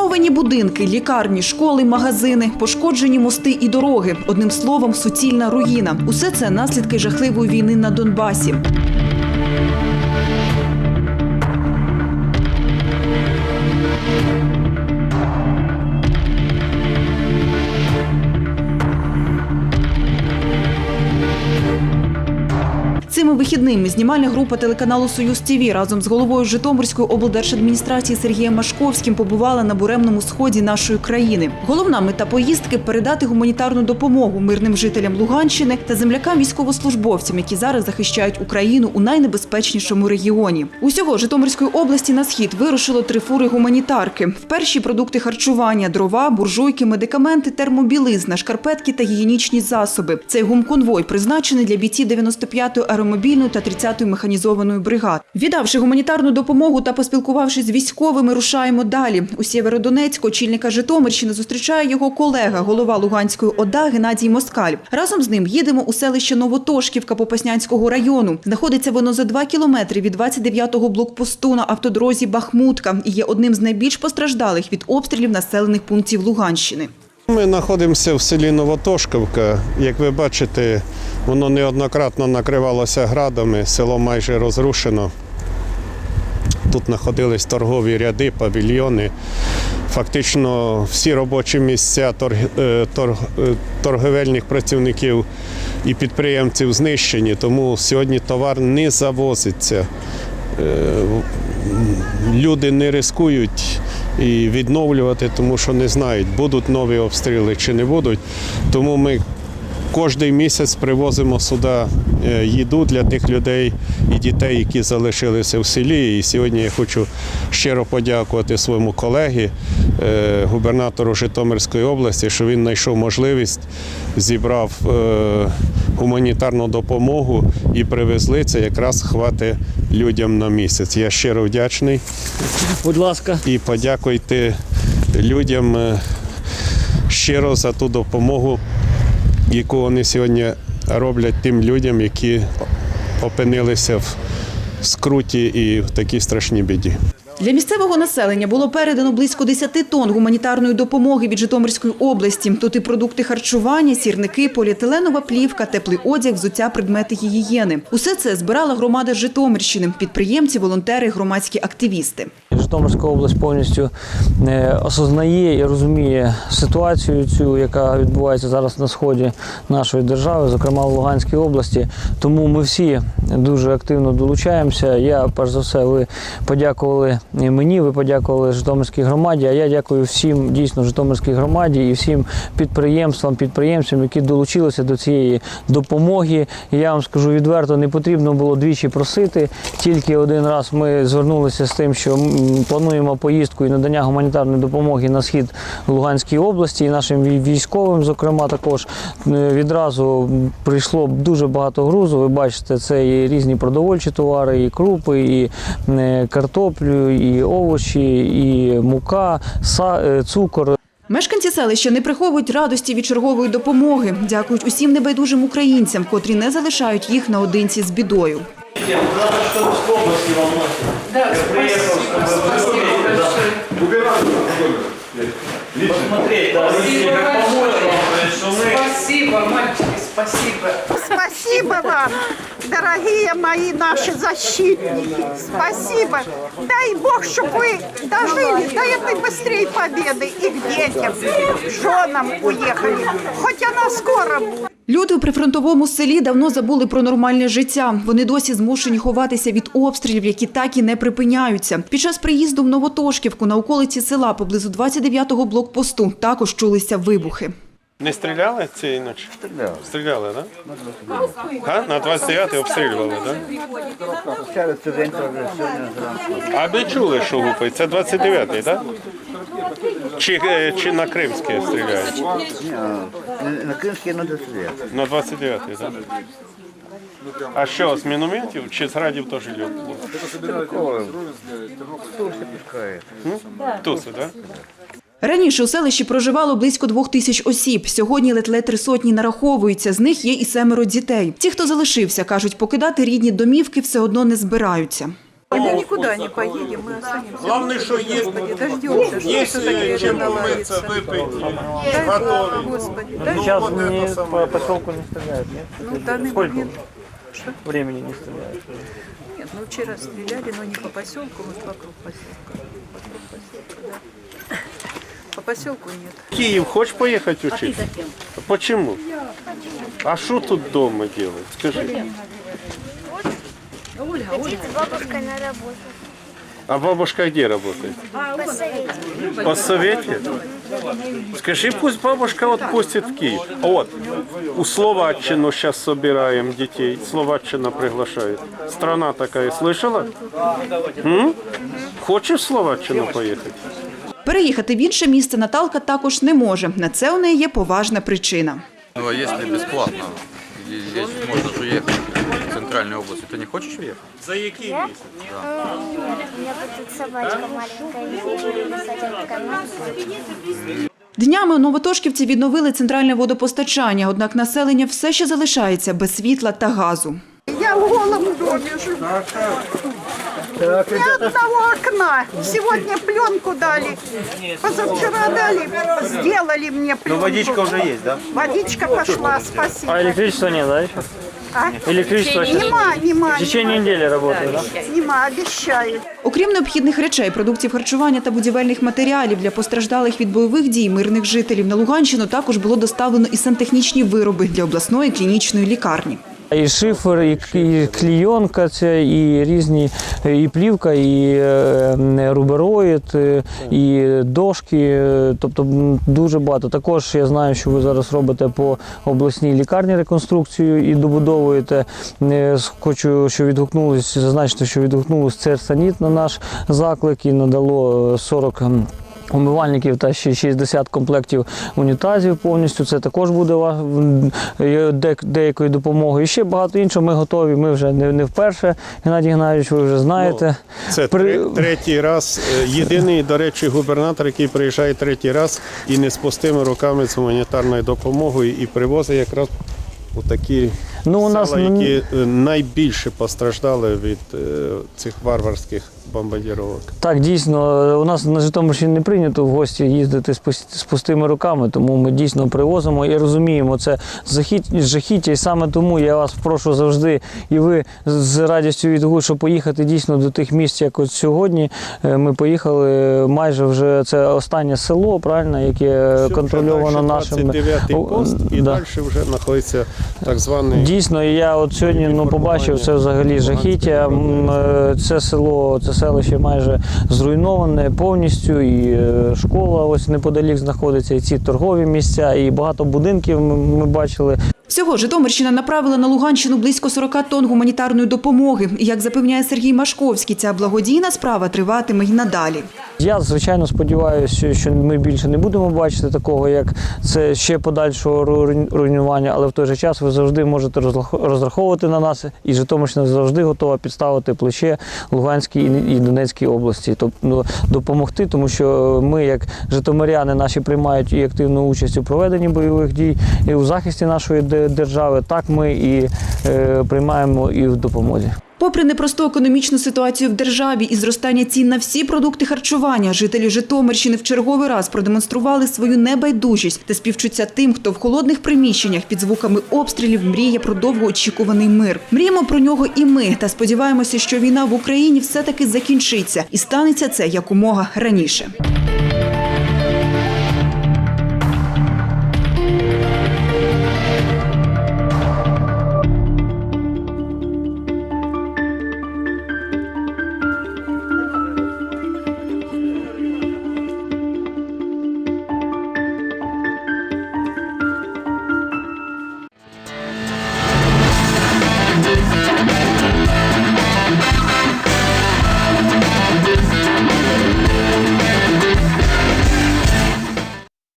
Зруйновані будинки, лікарні, школи, магазини, пошкоджені мости і дороги. Одним словом, суцільна руїна. Усе це наслідки жахливої війни на Донбасі. Цими вихідними знімальна група телеканалу Союз ТІВІ разом з головою Житомирської облдержадміністрації Сергієм Машковським побувала на буремному сході нашої країни. Головна мета поїздки передати гуманітарну допомогу мирним жителям Луганщини та землякам військовослужбовцям, які зараз захищають Україну у найнебезпечнішому регіоні. Усього Житомирської області на схід вирушило три фури гуманітарки. Перші продукти харчування, дрова, буржуйки, медикаменти, термобілизна, шкарпетки та гігієнічні засоби. Цей гумконвой призначений для бійців 95-ї аеромобільної та 30-ї механізованої бригад. Віддавши гуманітарну допомогу та поспілкувавшись з військовими, рушаємо далі. У Сєвєродонецьку очільника Житомирщини зустрічає його колега, голова Луганської ОДА Геннадій Москаль. Разом з ним їдемо у селище Новотошківка Попаснянського району. Знаходиться воно за два кілометри від 29-го блокпосту на автодрозі Бахмутка і є одним з найбільш постраждалих від обстрілів населених пунктів Луганщини. Ми знаходимося в селі Новотошківка. Як ви бачите, воно неоднократно накривалося градами, село майже розрушено. Тут знаходились торгові ряди, павільйони. Фактично всі робочі місця торг- е, торг- е, торговельних працівників і підприємців знищені, тому сьогодні товар не завозиться. Е, Люди не рискують і відновлювати, тому що не знають, будуть нові обстріли чи не будуть. Тому ми кожен місяць привозимо сюди е, їду для тих людей і дітей, які залишилися в селі. І сьогодні я хочу щиро подякувати своєму колегі, е, губернатору Житомирської області, що він знайшов можливість, зібрав е, гуманітарну допомогу і привезли це якраз хватить людям на місяць. Я щиро вдячний Будь ласка. і подякуйте людям щиро за ту допомогу, яку вони сьогодні роблять тим людям, які опинилися в скруті і в такій страшній біді. Для місцевого населення було передано близько 10 тонн гуманітарної допомоги від Житомирської області. Тут і продукти харчування, сірники, поліетиленова плівка, теплий одяг, взуття, предмети гігієни. Усе це збирала громада Житомирщини, підприємці, волонтери, громадські активісти. Житомирська область повністю е, осознає і розуміє ситуацію цю, яка відбувається зараз на сході нашої держави, зокрема в Луганській області. Тому ми всі дуже активно долучаємося. Я, перш за все, ви подякували мені, ви подякували Житомирській громаді. А я дякую всім дійсно Житомирській громаді і всім підприємствам, підприємцям, які долучилися до цієї допомоги. Я вам скажу відверто, не потрібно було двічі просити. Тільки один раз ми звернулися з тим, що плануємо поїздку і надання гуманітарної допомоги на схід Луганської області, і нашим військовим, зокрема, також Е, відразу прийшло дуже багато грузу. Ви бачите, це і різні продовольчі товари, і крупи, і е, картоплю, і овочі, і мука, е, цукор. Мешканці селища не приховують радості від чергової допомоги. Дякують усім небайдужим українцям, котрі не залишають їх наодинці з бідою. Посмотреть, да, видите, как помочь вам, что мы Спасибо, мальчики, спасибо. Спасибо вам, дорогие мои наши защитники. Спасибо. Дай Бог, чтобы вы дожили до этой быстрей победы и к детям, к женам уехали. Хоть она скоро будет. Люди у прифронтовому селі давно забули про нормальне життя. Вони досі змушені ховатися від обстрілів, які так і не припиняються. Під час приїзду в Новотошківку на околиці села поблизу 29-го блокпосту також чулися вибухи. Не стріляли цієї ночі? Стріляли. Стріляли, так? Да? На 29-й обстрілювали, так? Зранку. А ви чули, що гупить? Це 29-й, так? Чи, е, чи на Кримське стріляють? Ні, а, на- На Кримській не дослід. На 29-й, так? А що, з мінометів чи з градів теж? Хто все пускає? Туси, так? Раніше у селищі проживало близько двох тисяч осіб. Сьогодні ледь-ледь три сотні нараховуються. З них є і семеро дітей. Ті, хто залишився, кажуть, покидати рідні домівки все одно не збираються. Мы никуда не поедем, мы останемся. Главное, что есть- Господи, дождемся, что Есть все-таки это чем наладится. умыться, выпить. Дай Бог, Господи, дай Сейчас Бог. мне по поселку не стреляют, нет? Ну, в данный Сколько момент... Что? времени не стреляют? Нет, ну вчера стреляли, но не по поселку, вот вокруг поселка. Вокруг поселка, да. По поселку нет. Киев, хочешь поехать учиться? Почему? А что тут дома делать? Скажи. Ходить с бабушкой на работу. А бабушка где работает? Посоветуй. По совете? Скажи, пусть бабушка отпустит в Киев. Вот, у Словаччину сейчас собираем детей. Словаччина приглашает. Страна такая, слышала? М? Хочешь в Словаччину поехать? Переїхати в інше місце Наталка також не може. На це у неї є поважна причина. Ну, а если бесплатно, здесь можно же уехать в центральную область, ты не хочешь уехать? За який Я? М, У меня тут собачка маленькая. Днями Новотошківці відновили центральне водопостачання, однак населення все ще залишається без світла та газу. Я в голом доме живу. Ни одного окна. Сегодня пленку дали. Позавчера дали. Сделали мне пленку. водичка уже есть, да? Водичка пошла, спасибо. А электричества нет, да, еще? А? Электричество Нема, нема, в течение недели работает, да? нема, обіцяю. Окрім необхідних речей, продуктів харчування та будівельних матеріалів для постраждалих від бойових дій мирних жителів на Луганщину також було доставлено і сантехнічні вироби для обласної клінічної лікарні. І шифер, і, клійонка, це, і різні, і плівка, і е, рубероїд, е, і дошки. е, Тобто дуже багато. Також я знаю, що ви зараз робите по обласній лікарні реконструкцію і добудовуєте. Хочу, що відгукнулись, зазначити, що відгукнулось Церсаніт на наш заклик і надало е, 40 м, умивальників та ще 60 комплектів унітазів повністю. Це також буде деякою допомогою. І ще багато іншого. Ми готові. Ми вже не, не вперше. Геннадій Геннадійович, ви вже знаєте. Це При- третій раз. Е, Єдиний, до речі, губернатор, який приїжджає третій раз і не з пустими руками з гуманітарною допомогою і привозить якраз у такі Ну, у нас села, які е, найбільше постраждали від е, цих варварських бомбардировок. Так, дійсно, у нас на Житомирщині не прийнято в гості їздити з пус- пустими руками, тому ми дійсно привозимо і розуміємо це жахіття. І саме тому я вас прошу завжди, і ви з радістю відгуку, що поїхати дійсно до тих місць, як от сьогодні. Е, Ми поїхали майже вже це останнє село, правильно, яке контрольовано нашими. 29-й пост, і да. далі вже знаходиться так званий. Дійсно, я от сьогодні ну, побачив це взагалі жахіття. Е, Це село, це селище майже зруйноване повністю. І е, школа ось неподалік знаходиться, і ці торгові місця, і багато будинків ми, ми бачили. Всього Житомирщина направила на Луганщину близько 40 тонн гуманітарної допомоги. Як запевняє Сергій Машковський, ця благодійна справа триватиме й надалі. Я звичайно сподіваюся, що- ми більше не будемо бачити такого, як це ще подальшого руйнування, але в той же час ви завжди можете розрах- розраховувати на нас, і Житомирщина завжди готова підставити плече Луганській і- Донецькій області, тобто допомогти, тому що ми, як житомиряни, наші приймають і активну участь у проведенні бойових дій і у захисті нашої держави. Так ми і е, приймаємо і в допомозі. Попри непросту економічну ситуацію в державі і зростання цін на всі продукти харчування, жителі Житомирщини в черговий раз продемонстрували свою небайдужість та співчуття тим, хто в холодних приміщеннях під звуками обстрілів мріє про довгоочікуваний мир. Мріємо про нього і ми, та сподіваємося, що війна в Україні все таки закінчиться і станеться це якомога раніше.